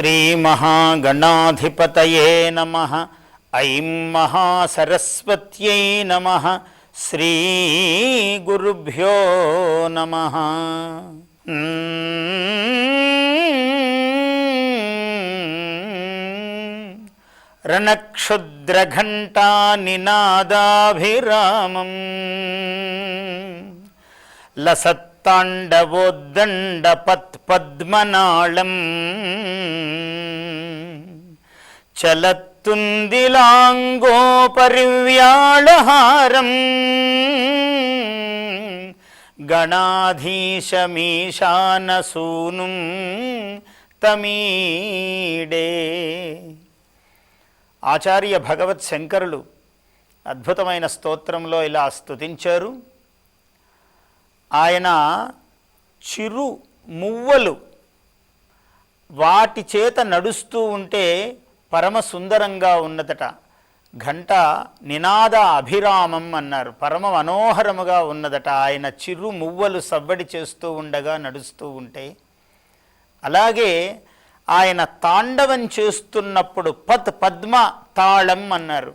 శ్రీమహాగణాధిపతయే నమ. ఐం మహాసరస్వత్యై నమ. శ్రీ గురుభ్యో నమ. రణక్షుద్రఘంటా నినాదాభిరామం లసత్ లసత్తాండవోద్దండపత్పద్మనాళం చలత్తుందిలాంగోపరివ్యాళహారం. గణాధీశమీశానసూనుం తమీడే. ఆచార్య భగవత్ శంకరులు అద్భుతమైన స్తోత్రంలో ఇలా స్తుతించారు. ఆయన చిరు మువ్వలు వాటి చేత నడుస్తూ ఉంటే పరమ సుందరంగా ఉన్నదట. ఘంట నినాద అభిరామం అన్నారు. పరమ మనోహరముగా ఉన్నదట. ఆయన చిరు మువ్వలు సవ్వడి చేస్తూ ఉండగా నడుస్తూ ఉంటే. అలాగే ఆయన తాండవం చేస్తున్నప్పుడు పత్ పద్మ తాళం అన్నారు.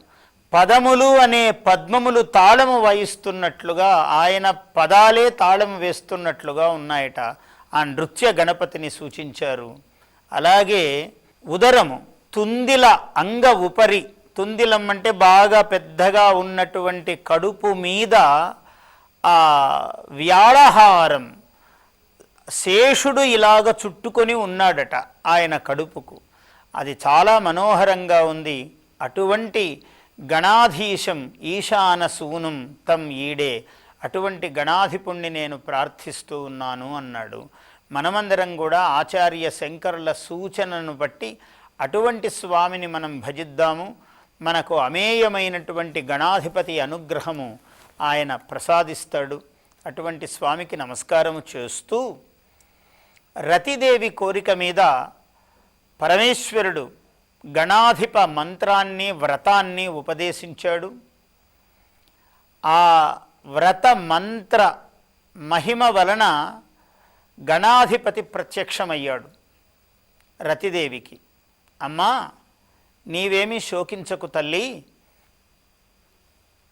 పదములు అనే పద్మములు తాళము వహిస్తున్నట్లుగా ఆయన పదాలే తాళం వేస్తున్నట్లుగా ఉన్నాయట. ఆ నృత్య గణపతిని సూచించారు. అలాగే ఉదరము తుందిల అంగ ఉపరి తుందిలం అంటే బాగా పెద్దగా ఉన్నటువంటి కడుపు మీద ఆ వ్యాళహారం శేషుడు ఇలాగ చుట్టుకొని ఉన్నాడట ఆయన కడుపుకు. అది చాలా మనోహరంగా ఉంది. అటువంటి గణాధీశం ఈశాన సూనుం తం ఈడే. అటువంటి గణాధిపుణ్ణి నేను ప్రార్థిస్తూ ఉన్నాను అన్నాడు. మనమందరం కూడా ఆచార్య శంకరుల సూచనను బట్టి అటువంటి స్వామిని మనం భజిద్దాము. మనకు అమేయమైనటువంటి గణాధిపతి అనుగ్రహము ఆయన ప్రసాదిస్తాడు. అటువంటి స్వామికి నమస్కారము చేస్తూ రతిదేవి కోరిక మీద పరమేశ్వరుడు గణాధిప మంత్రాన్ని వ్రతాన్ని ఉపదేశించాడు. ఆ వ్రత మంత్ర మహిమ వలన గణాధిపతి ప్రత్యక్షమయ్యాడు రతిదేవికి. అమ్మా నీవేమీ శోకించకు తల్లి.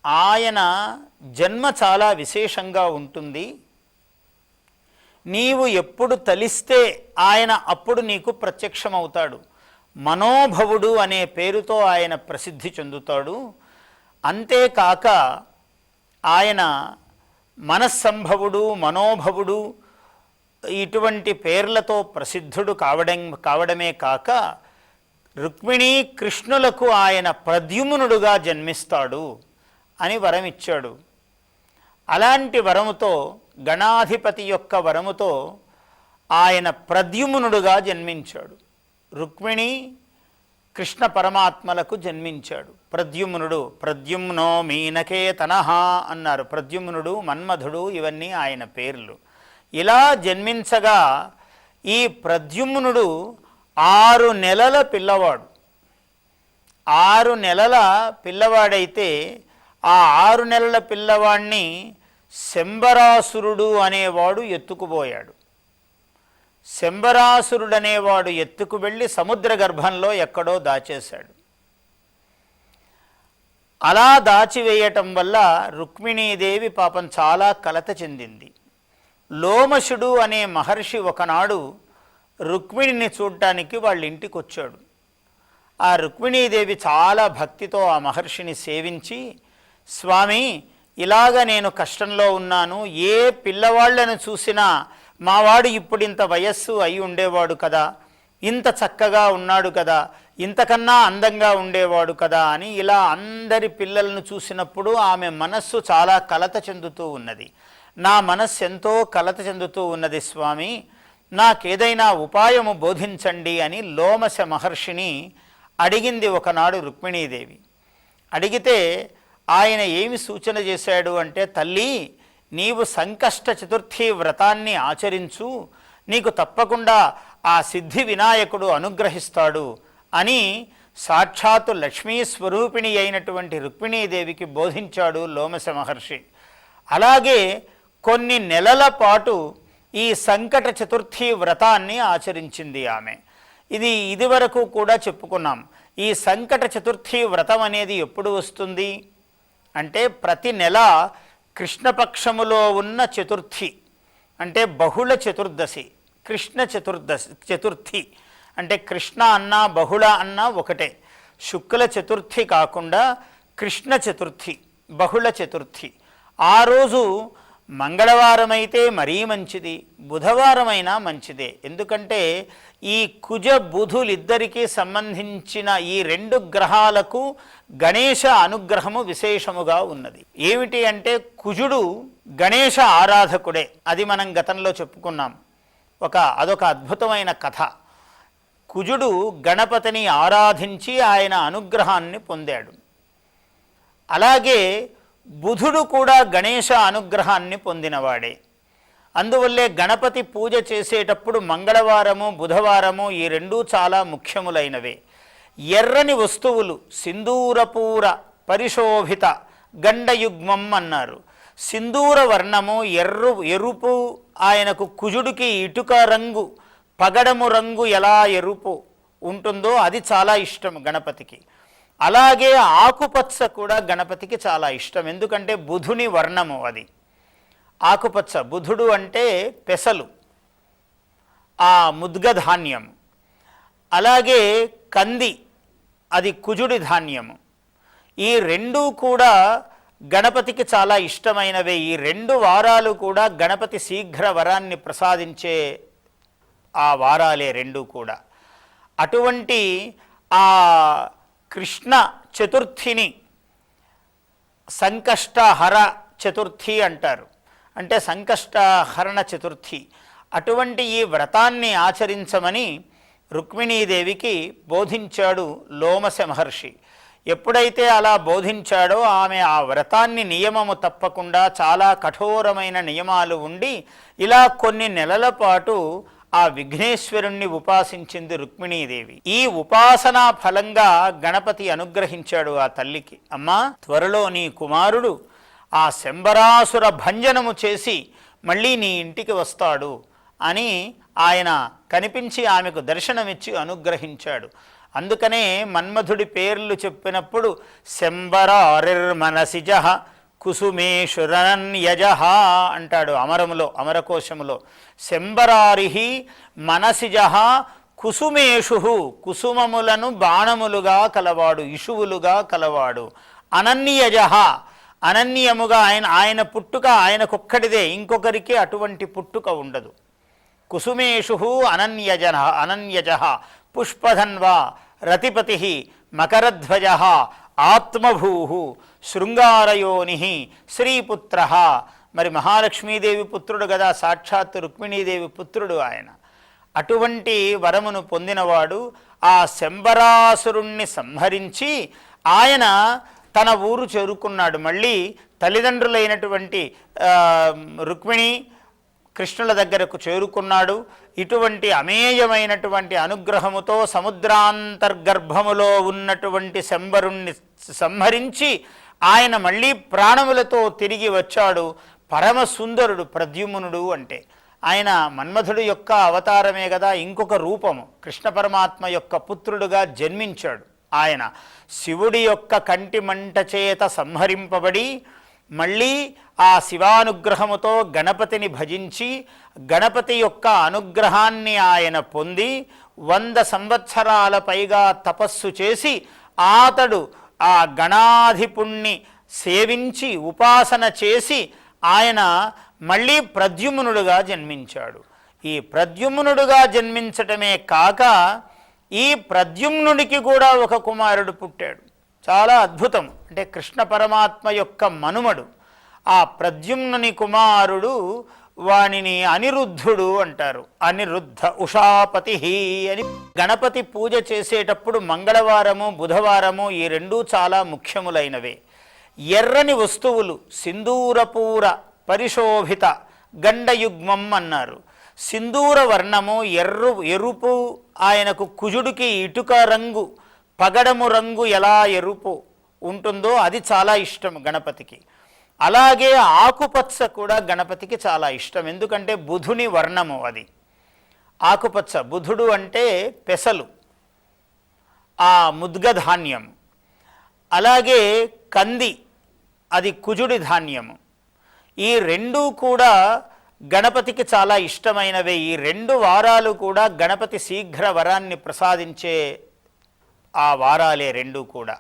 ఆయన జన్మ చాలా విశేషంగా ఉంటుంది. నీవు ఎప్పుడు తలిస్తే ఆయన అప్పుడు నీకు ప్రత్యక్షమవుతాడు. మనోభవుడు అనే పేరుతో ఆయన ప్రసిద్ధి చెందుతాడు. అంతేకాక ఆయన మనస్సంభవుడు మనోభవుడు ఇటువంటి పేర్లతో ప్రసిద్ధుడు కావడం కావడమే కాక రుక్మిణీ కృష్ణులకు ఆయన ప్రద్యుమ్నుడుగా జన్మిస్తాడు అని వరం ఇచ్చాడు అలాంటి వరముతో గణాధిపతి యొక్క వరముతో ఆయన ప్రద్యుమ్నుడుగా జన్మించాడు. రుక్మిణి కృష్ణ పరమాత్మలకు జన్మించాడు. ప్రద్యుమ్నుడు ప్రద్యుమ్నో మీనకే తనహ అన్నారు. ప్రద్యుమ్నుడు మన్మధుడు ఇవన్నీ ఆయన పేర్లు. ఇలా జన్మించగా ఈ ప్రద్యుమ్నుడు ఆరు నెలల పిల్లవాడు. ఆరు నెలల పిల్లవాడైతే ఆ ఆరు నెలల పిల్లవాడిని శంబరాసురుడు అనేవాడు ఎత్తుకుపోయాడు. శంబరాసురుడనేవాడు ఎత్తుకు వెళ్ళి సముద్ర గర్భంలో ఎక్కడో దాచేశాడు. అలా దాచివేయటం వల్ల రుక్మిణీదేవి పాపం చాలా కలత చెందింది. లోమశుడు అనే మహర్షి ఒకనాడు రుక్మిణిని చూడటానికి వాళ్ళ ఇంటికి వచ్చాడు ఆ రుక్మిణీదేవి చాలా భక్తితో ఆ మహర్షిని సేవించి స్వామి ఇలాగ నేను కష్టంలో ఉన్నాను ఏ పిల్లవాళ్ళను చూసినా మావాడు ఇప్పుడు ఇంత వయస్సు అయి ఉండేవాడు కదా ఇంత చక్కగా ఉన్నాడు కదా ఇంతకన్నా అందంగా ఉండేవాడు కదా అని ఇలా అందరి పిల్లలను చూసినప్పుడు ఆమె మనస్సు చాలా కలత చెందుతూ ఉన్నది. నా మనస్సు ఎంతో కలత చెందుతూ ఉన్నది స్వామి. నాకేదైనా ఉపాయము బోధించండి అని లోమశ మహర్షిని అడిగింది ఒకనాడు రుక్మిణీదేవి. అడిగితే ఆయన ఏమి సూచన చేశాడు అంటే తల్లి నీవు సంకష్ట చతుర్థి వ్రతాన్ని ఆచరించు నీకు తప్పకుండా ఆ సిద్ధి వినాయకుడు అనుగ్రహిస్తాడు అని సాక్షాత్తు లక్ష్మీ స్వరూపిణి అయినటువంటి రుక్మిణీదేవికి బోధించాడు లోమస మహర్షి. అలాగే కొన్ని నెలల పాటు ఈ సంకట చతుర్థి వ్రతాన్ని ఆచరించింది ఆమె. ఇది ఇదివరకు కూడా చెప్పుకున్నాం. ఈ సంకట చతుర్థి వ్రతం అనేది ఎప్పుడు వస్తుంది? అంటే ప్రతి నెల కృష్ణపక్షములో ఉన్న చతుర్థి అంటే బహుళ చతుర్దశి కృష్ణ చతుర్దశి చతుర్థి అంటే కృష్ణ అన్న బహుళ అన్న ఒకటే. శుక్ల చతుర్థి కాకుండా కృష్ణ చతుర్థి బహుళ చతుర్థి. ఆ రోజు మంగళవారం అయితే మరీ మంచిది బుధవారమైనా మంచిదే. ఎందుకంటే ఈ కుజ బుధులిద్దరికీ సంబంధించిన ఈ రెండు గ్రహాలకు గణేశ అనుగ్రహము విశేషముగా ఉన్నది. ఏమిటి అంటే కుజుడు గణేశ ఆరాధకుడే. అది మనం గతంలో చెప్పుకున్నాం. ఒక అదొక అద్భుతమైన కథ. కుజుడు గణపతిని ఆరాధించి ఆయన అనుగ్రహాన్ని పొందాడు. అలాగే బుధుడు కూడా గణేశ అనుగ్రహాన్ని పొందినవాడే. అందువల్లే గణపతి పూజ చేసేటప్పుడు మంగళవారము బుధవారము ఈ రెండూ చాలా ముఖ్యములైనవే. ఎర్రని వస్తువులు సింధూరపూర పరిశోభిత గండయుగ్మం అన్నారు. సింధూర వర్ణము ఎర్రు ఎరుపు ఆయనకు కుజుడికి ఇటుక రంగు పగడము రంగు ఎలా ఎరుపు ఉంటుందో అది చాలా ఇష్టం గణపతికి. అలాగే ఆకుపచ్చ కూడా గణపతికి చాలా ఇష్టం. ఎందుకంటే బుధుని వర్ణము అది. ఆకుపచ్చ బుధుడు అంటే పెసలు ఆ ముద్గధాన్యం అలాగే కంది అది కుజుడి ధాన్యము. ఈ రెండూ కూడా గణపతికి చాలా ఇష్టమైనవే. ఈ రెండు వారాలు కూడా గణపతి శీఘ్ర వరాన్ని ప్రసాదించే ఆ వారాలే రెండు కూడా. అటువంటి ఆ కృష్ణ చతుర్థిని సంకష్టహర చతుర్థి అంటారు. అంటే సంకష్టహరణ చతుర్థి. అటువంటి ఈ వ్రతాన్ని ఆచరించమని రుక్మిణీదేవికి బోధించాడు లోమస మహర్షి. ఎప్పుడైతే అలా బోధించాడో ఆమె ఆ వ్రతాన్ని నియమము తప్పకుండా చాలా కఠోరమైన నియమాలు ఉండి ఇలా కొన్ని నెలల పాటు ఆ విఘ్నేశ్వరుణ్ణి ఉపాసించింది రుక్మిణీదేవి. ఈ ఉపాసనా ఫలంగా గణపతి అనుగ్రహించాడు ఆ తల్లికి. అమ్మా త్వరలో నీ కుమారుడు ఆ శంబరాసుర భంజనము చేసి మళ్ళీ నీ ఇంటికి వస్తాడు అని ఆయన కనిపించి ఆమెకు దర్శనమిచ్చి అనుగ్రహించాడు. అందుకనే మన్మధుడి పేర్లు చెప్పినప్పుడు శంబరారిర్మనసిజ కుసుమేశ్వరన్యజ అంటాడు అమరములో అమరకోశములో. శంబరారిహి మనసిజహ కుసుమేషు కుసుమములను బాణములుగా కలవాడు ఇషువులుగా కలవాడు. అనన్యజ అనన్యముగా ఆయన ఆయన పుట్టుక ఆయనకొక్కడిదే ఇంకొకరికి అటువంటి పుట్టుక ఉండదు. కుసుమేషు అనన్యజన అనన్యజ పుష్పధన్వా రతిపతి మకరధ్వజ ఆత్మభూ శృంగారయోని శ్రీపుత్ర. మరి మహాలక్ష్మీదేవి పుత్రుడు కదా సాక్షాత్ రుక్మిణీదేవి పుత్రుడు ఆయన. అటువంటి వరమును పొందినవాడు ఆ శంబరాసురుణ్ణి సంహరించి ఆయన తన ఊరు చేరుకున్నాడు. మళ్ళీ తల్లిదండ్రులైనటువంటి రుక్మిణి కృష్ణుల దగ్గరకు చేరుకున్నాడు. ఇటువంటి అమేయమైనటువంటి అనుగ్రహముతో సముద్రాంతర్గర్భములో ఉన్నటువంటి శంబరుణ్ణి సంహరించి ఆయన మళ్ళీ ప్రాణములతో తిరిగి వచ్చాడు. పరమసుందరుడు ప్రద్యుమ్నుడు అంటే. ఆయన మన్మధుడు యొక్క అవతారమే కదా ఇంకొక రూపము. కృష్ణ పరమాత్మ యొక్క పుత్రుడుగా జన్మించాడు. ఆయన శివుడి యొక్క కంటి మంట చేత సంహరింపబడి మళ్ళీ ఆ శివానుగ్రహముతో గణపతిని భజించి గణపతి యొక్క అనుగ్రహాన్ని ఆయన పొంది వంద సంవత్సరాల పైగా తపస్సు చేసి అతడు ఆ గణాధిపుణ్ణి సేవించి ఉపాసన చేసి ఆయన మళ్ళీ ప్రద్యుమ్నుడుగా జన్మించాడు. ఈ ప్రద్యుమ్నుడుగా జన్మించటమే కాక ఈ ప్రద్యుమ్నుడికి కూడా ఒక కుమారుడు పుట్టాడు. చాలా అద్భుతం. అంటే కృష్ణ పరమాత్మ యొక్క మనుమడు. ఆ ప్రద్యుమ్నుని కుమారుడు వానిని అనిరుద్ధుడు అంటారు. అనిరుద్ధ ఉషాపతి అని గణపతి పూజ చేసేటప్పుడు మంగళవారము బుధవారము ఈ రెండూ చాలా ముఖ్యములైనవే. ఎర్రని వస్తువులు సింధూరపూర పరిశోభిత గండయుగ్మం అన్నారు. సింధూర వర్ణము ఎర్రు ఎరుపు ఆయనకు కుజుడికి ఇటుక రంగు పగడము రంగు ఎలా ఎరుపు ఉంటుందో అది చాలా ఇష్టం గణపతికి. అలాగే ఆకుపచ్చ కూడా గణపతికి చాలా ఇష్టం. ఎందుకంటే బుధుని వర్ణము అది. ఆకుపచ్చ బుధుడు అంటే పెసలు ఆ ముద్గ ధాన్యం అలాగే కంది అది కుజుడి ధాన్యము. ఈ రెండు కూడా గణపతికి చాలా ఇష్టమైనవే. ఈ రెండు వారాలు కూడా గణపతి శీఘ్ర వరాన్ని ప్రసాదించే ఆ వారాలే రెండు కూడా.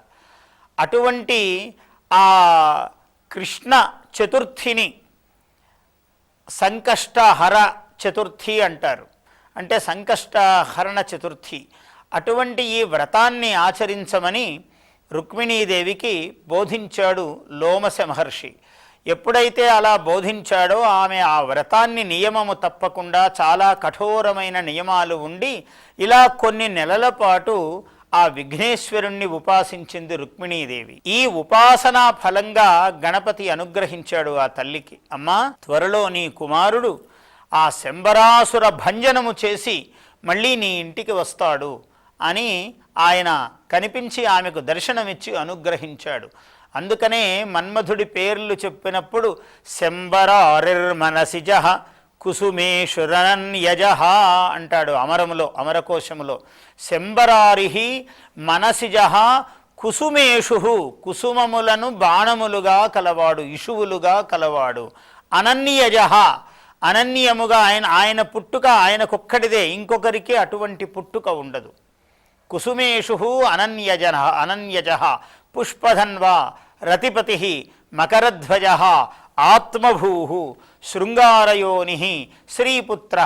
అటువంటి ఆ కృష్ణ చతుర్థిని సంకష్టహర చతుర్థి అంటారు. అంటే సంకష్టహరణ చతుర్థి. అటువంటి ఈ వ్రతాన్ని ఆచరించమని రుక్మిణీదేవికి బోధించాడు లోమస మహర్షి. ఎప్పుడైతే అలా బోధించాడో ఆమె ఆ వ్రతాన్ని నియమము తప్పకుండా చాలా కఠోరమైన నియమాలు ఉండి ఇలా కొన్ని నెలల పాటు ఆ విఘ్నేశ్వరుణ్ణి ఉపాసించింది రుక్మిణీదేవి. ఈ ఉపాసనా ఫలంగా గణపతి అనుగ్రహించాడు ఆ తల్లికి. అమ్మా త్వరలో నీ కుమారుడు ఆ శంబరాసుర భంజనము చేసి మళ్ళీ నీ ఇంటికి వస్తాడు అని ఆయన కనిపించి ఆమెకు దర్శనమిచ్చి అనుగ్రహించాడు. అందుకనే మన్మధుడి పేర్లు చెప్పినప్పుడు శంబరారిర్మనసిజ కుసుమేశ్వరన్యజ అంటాడు అమరములో అమరకోశములో. శంబరారిహి మనసిజ కుసుమేషు కుసుమములను బాణములుగా కలవాడు ఇషువులుగా కలవాడు. అనన్యజ అనన్యముగా ఆయన ఆయన పుట్టుక ఆయనకొక్కడిదే ఇంకొకరికి అటువంటి పుట్టుక ఉండదు. కుసుమేషు అనన్యజన అనన్యజ పుష్పధన్వా రతిపతి మకరధ్వజ ఆత్మభూ శృంగారయోని శ్రీపుత్ర.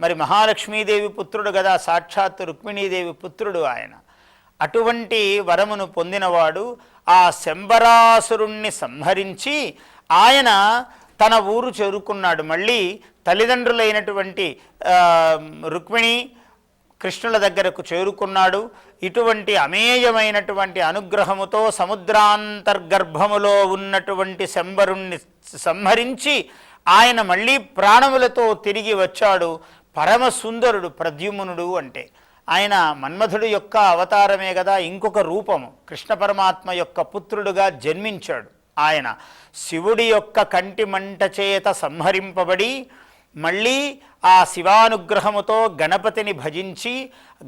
మరి మహాలక్ష్మీదేవి పుత్రుడు కదా సాక్షాత్ రుక్మిణీదేవి పుత్రుడు ఆయన. అటువంటి వరమును పొందినవాడు ఆ శంబరాసురుణ్ణి సంహరించి ఆయన తన ఊరు చేరుకున్నాడు. మళ్ళీ తల్లిదండ్రులైనటువంటి రుక్మిణి కృష్ణుల దగ్గరకు చేరుకున్నాడు. ఇటువంటి అమేయమైనటువంటి అనుగ్రహముతో సముద్రాంతర్గర్భములో ఉన్నటువంటి శంబరుణ్ణి సంహరించి ఆయన మళ్ళీ ప్రాణములతో తిరిగి వచ్చాడు. పరమసుందరుడు ప్రద్యుమ్నుడు అంటే. ఆయన మన్మధుడు యొక్క అవతారమే కదా ఇంకొక రూపము. కృష్ణ పరమాత్మ యొక్క పుత్రుడుగా జన్మించాడు. ఆయన శివుడి యొక్క కంటి మంట చేత సంహరింపబడి మళ్ళీ ఆ శివానుగ్రహముతో గణపతిని భజించి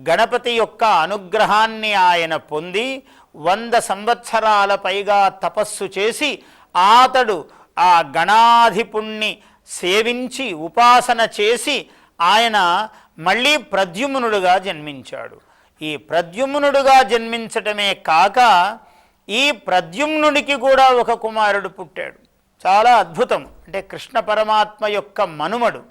గణపతి యొక్క అనుగ్రహాన్ని ఆయన పొంది వంద సంవత్సరాల పైగా తపస్సు చేసి ఆతడు ఆ గణాధిపుణ్ణి సేవించి ఉపాసన చేసి ఆయన మళ్ళీ ప్రద్యుమ్నుడుగా జన్మించాడు. ఈ ప్రద్యుమ్నుడుగా జన్మించటమే కాక ఈ ప్రద్యుమ్నుడికి కూడా ఒక కుమారుడు పుట్టాడు. చాలా అద్భుతం. అంటే కృష్ణ పరమాత్మ యొక్క మనుమడు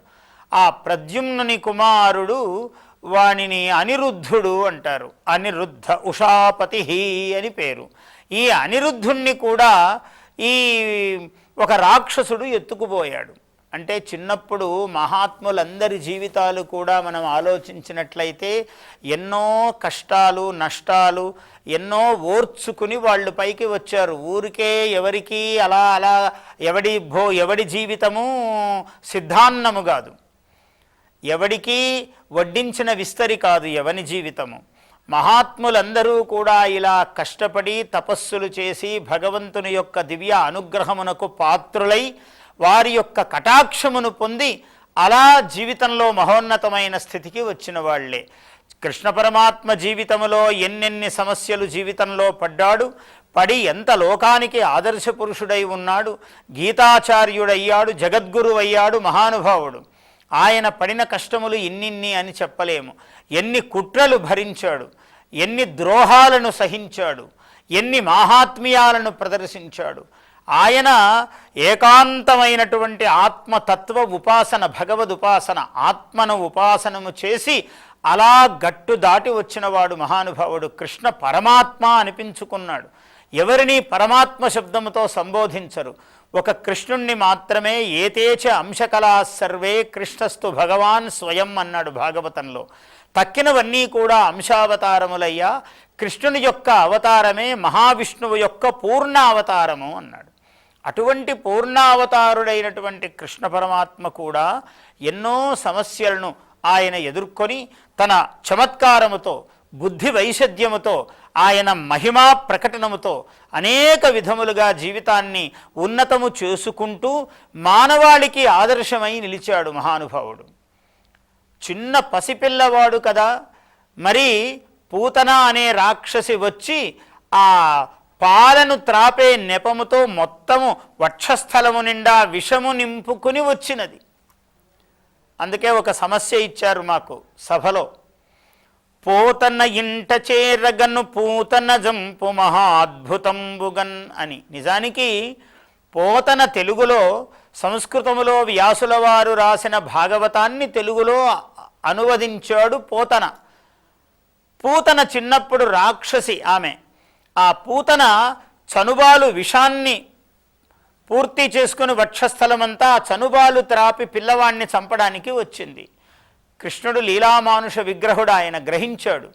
ఆ ప్రద్యుమ్నుని కుమారుడు వానిని అనిరుద్ధుడు అంటారు. అనిరుద్ధ ఉషాపతి అని పేరు. ఈ అనిరుద్ధుణ్ణి కూడా ఈ ఒక రాక్షసుడు ఎత్తుకుపోయాడు. అంటే చిన్నప్పుడు మహాత్ములందరి జీవితాలు కూడా మనం ఆలోచించినట్లయితే ఎన్నో కష్టాలు నష్టాలు ఎన్నో ఓర్చుకుని వాళ్ళు పైకి వచ్చారు. ఊరికే ఎవరికి అలా అలా ఎవడి భో ఎవడి జీవితము సిద్ధాన్నము కాదు. ఎవడికి వడ్డించిన విస్తరి కాదు ఎవని జీవితము. మహాత్ములందరూ కూడా ఇలా కష్టపడి తపస్సులు చేసి భగవంతుని యొక్క దివ్య అనుగ్రహమునకు పాత్రులై వారి యొక్క కటాక్షమును పొంది అలా జీవితంలో మహోన్నతమైన స్థితికి వచ్చిన వాళ్ళే. కృష్ణ పరమాత్మ జీవితములో ఎన్నెన్ని సమస్యలు జీవితంలో పడ్డాడు పడి ఎంత లోకానికి ఆదర్శ పురుషుడై ఉన్నాడు గీతాచార్యుడయ్యాడు జగద్గురు అయ్యాడు మహానుభావుడు. ఆయన పడిన కష్టములు ఇన్నిన్ని అని చెప్పలేము. ఎన్ని కుట్రలు భరించాడు ఎన్ని ద్రోహాలను సహించాడు ఎన్ని మాహాత్మ్యాలను ప్రదర్శించాడు. ఆయన ఏకాంతమైనటువంటి ఆత్మతత్వ ఉపాసన భగవద్ ఉపాసన ఆత్మను ఉపాసనము చేసి అలా గట్టు దాటి వచ్చినవాడు మహానుభావుడు కృష్ణ పరమాత్మ అనిపించుకున్నాడు. ఎవరిని పరమాత్మ శబ్దముతో సంబోధించరు. ఒక కృష్ణుణ్ణి మాత్రమే ఏతేచ అంశకళా సర్వే కృష్ణస్తు భగవాన్ స్వయం అన్నాడు భాగవతంలో. తక్కినవన్నీ కూడా అంశావతారములయ్యా కృష్ణుని యొక్క అవతారమే మహావిష్ణువు యొక్క పూర్ణ అవతారము అన్నాడు. అటువంటి పూర్ణావతారుడైనటువంటి కృష్ణ పరమాత్మ కూడా ఎన్నో సమస్యలను ఆయన ఎదుర్కొని తన చమత్కారముతో బుద్ధి వైషద్యముతో ఆయన మహిమా ప్రకటనముతో అనేక విధములుగా జీవితాన్ని ఉన్నతము చేసుకుంటూ మానవాళికి ఆదర్శమై నిలిచాడు మహానుభావుడు. చిన్న పసిపిల్లవాడు కదా మరి పూతన అనే రాక్షసి వచ్చి ఆ పాలను త్రాపే నెపముతో మొత్తము వక్షస్థలము నిండా విషము నింపుకుని వచ్చినది. అందుకే ఒక సమస్య ఇచ్చారు మాకు సభలో. పోతన్న ఇంట చేరగను పూతన జంపు మహాద్భుతంబుగన్ అని. నిజానికి పోతన తెలుగులో సంస్కృతములో వ్యాసుల వారు రాసిన భాగవతాన్ని తెలుగులో అనువదించాడు పోతన. పూతన చిన్నప్పుడు రాక్షసి ఆమె. ఆ పూతన చనుబాలు విషాన్ని పూర్తి చేసుకుని వక్షస్థలమంతా చనుబాలు త్రాపి పిల్లవాణ్ణి చంపడానికి వచ్చింది. కృష్ణుడు లీలామానుష విగ్రహుడు ఆయన గ్రహించాడు.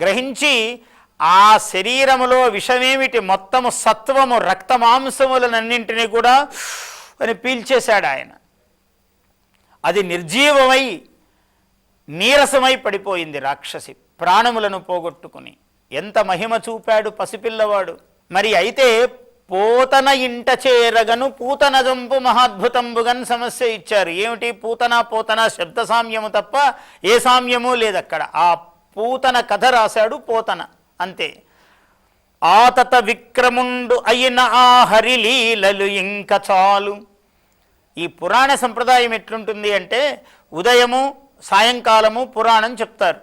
గ్రహించి ఆ శరీరములో విషమేమిటి? మొత్తము సత్వము రక్తమాంసములనన్నింటినీ కూడా అని పీల్చేశాడు ఆయన. అది నిర్జీవమై నీరసమై పడిపోయింది రాక్షసి ప్రాణములను పోగొట్టుకుని. ఎంత మహిమ చూపాడు పసిపిల్లవాడు. మరి అయితే పోతన ఇంట చేరగను పూతన జంపు మహాద్భుతంబుగన్ సమస్య ఇచ్చారు. ఏమిటి? పూతన పోతన శబ్ద సామ్యము తప్ప ఏ సామ్యము లేదక్కడ. ఆ పూతన కథ రాశాడు పోతన అంతే. ఆతత విక్రముండు అయిన ఆ హరిలీలలు ఇంక చాలు. ఈ పురాణ సంప్రదాయం ఎట్లుంటుంది అంటే ఉదయము సాయంకాలము పురాణం చెప్తారు.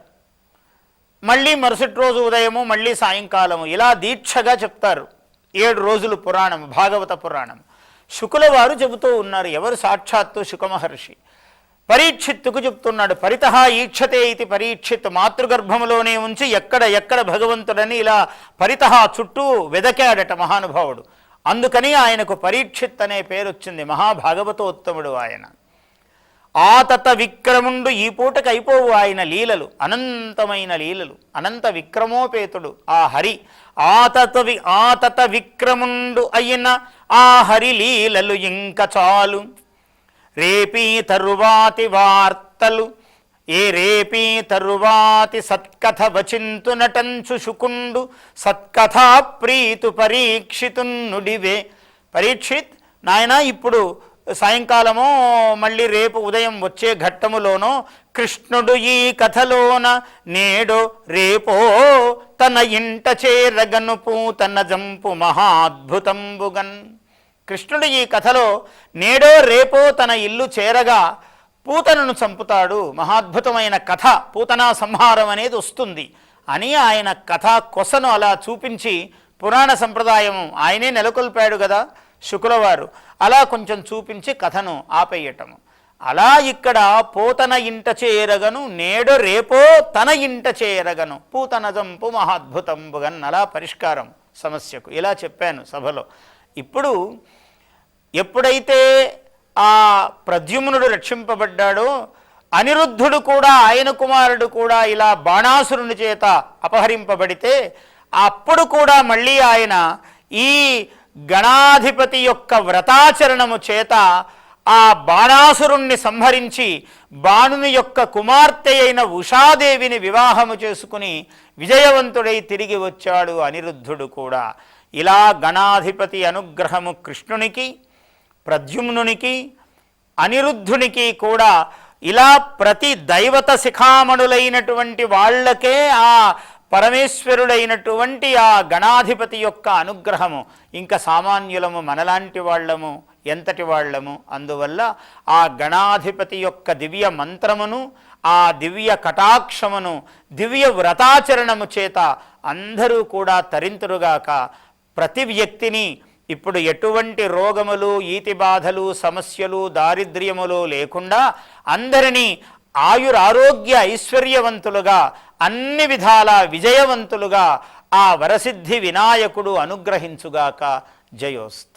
మళ్ళీ మరుసటి రోజు ఉదయము మళ్ళీ సాయంకాలము. ఇలా దీక్షగా చెప్తారు. ఏడు రోజులు పురాణం భాగవత పురాణం. శుకుల వారు చెబుతూ ఉన్నారు ఎవరు సాక్షాత్తు శుకమహర్షి? పరీక్షిత్తుకు చెప్తున్నాడు పరిత ఈక్షతే ఇది పరీక్షిత్ మాతృగర్భములోనే ఉంచి ఎక్కడ ఎక్కడ భగవంతుడని ఇలా పరిత చుట్టూ వెదకాడట మహానుభావుడు. అందుకని ఆయనకు పరీక్షిత్ అనే పేరు వచ్చింది మహాభాగవతోత్తముడు ఆయన. ఆతత విక్రముండు ఈ పూటకు అయిపోవు ఆయన లీలలు అనంతమైన లీలలు అనంత విక్రమోపేతుడు ఆ హరి ఆతత వి ఆతత విక్రముండు అయిన ఆ హరి లీలలు ఇంక చాలు. రేపీ తరువాతి వార్తలు ఏ రేపీ తరువాతి సత్కథ వచింతు నటంచు శుకుండు సత్కథా ప్రీతు పరీక్షితున్నుడివే. పరీక్షిత్ నాయన ఇప్పుడు సాయంకాలము మళ్ళీ రేపు ఉదయం వచ్చే ఘట్టములోనో కృష్ణుడు ఈ కథలోన నేడో రేపో తన ఇంట చేరగను పూతన జంపు మహాద్భుతంబుగన్. కృష్ణుడు ఈ కథలో నేడో రేపో తన ఇల్లు చేరగా పూతనను చంపుతాడు. మహాద్భుతమైన కథ పూతనా సంహారం అనేది వస్తుంది అని ఆయన కథ కొసను అలా చూపించి పురాణ సంప్రదాయం ఆయనే నెలకొల్పాడు కదా. శుక్రవారు. అలా కొంచెం చూపించి కథను ఆపేయటము. అలా ఇక్కడ పోతన ఇంట చేరగను నేడు రేపో తన ఇంట చేరగను. పూతనజంపు మహాద్భుతంబుగన్ అలా పరిష్కారం సమస్యకు. ఇలా చెప్పాను సభలో. ఇప్పుడు ఎప్పుడైతే ఆ ప్రద్యుమ్నుడు రక్షింపబడ్డాడో అనిరుద్ధుడు కూడా ఆయన కుమారుడు కూడా ఇలా బాణాసురుని చేత అపహరింపబడితే అప్పుడు కూడా మళ్ళీ ఆయన ఈ గణాధిపతి యొక్క వ్రతాచరణము చేత ఆ బాణాసురుణ్ణి సంహరించి బాణుని యొక్క కుమార్తె అయిన ఉషాదేవిని వివాహము చేసుకుని విజయవంతుడై తిరిగి వచ్చాడు అనిరుద్ధుడు కూడా. ఇలా గణాధిపతి అనుగ్రహము కృష్ణునికి ప్రద్యుమ్నునికి అనిరుద్ధునికి కూడా ఇలా ప్రతి దైవత శిఖామణులైనటువంటి వాళ్ళకే ఆ పరమేశ్వరుడైనటువంటి ఆ గణాధిపతి యొక్క అనుగ్రహము ఇంకా సామాన్యులము మనలాంటి వాళ్ళము ఎంతటి వాళ్ళము అందువల్ల ఆ గణాధిపతి యొక్క దివ్య మంత్రమును ఆ దివ్య కటాక్షమును దివ్య వ్రతాచరణము చేత అందరూ కూడా తరింతురుగాక. ప్రతి వ్యక్తిని ఇప్పుడు ఎటువంటి రోగములు ఈతి బాధలు సమస్యలు దారిద్ర్యములు లేకుండా అందరినీ ఆయురారోగ్య ఐశ్వర్యవంతులుగా అన్ని విధాల విజయవంతులుగా ఆ వరసిద్ధి వినాయకుడు అనుగ్రహించుగాక. జయోస్తు.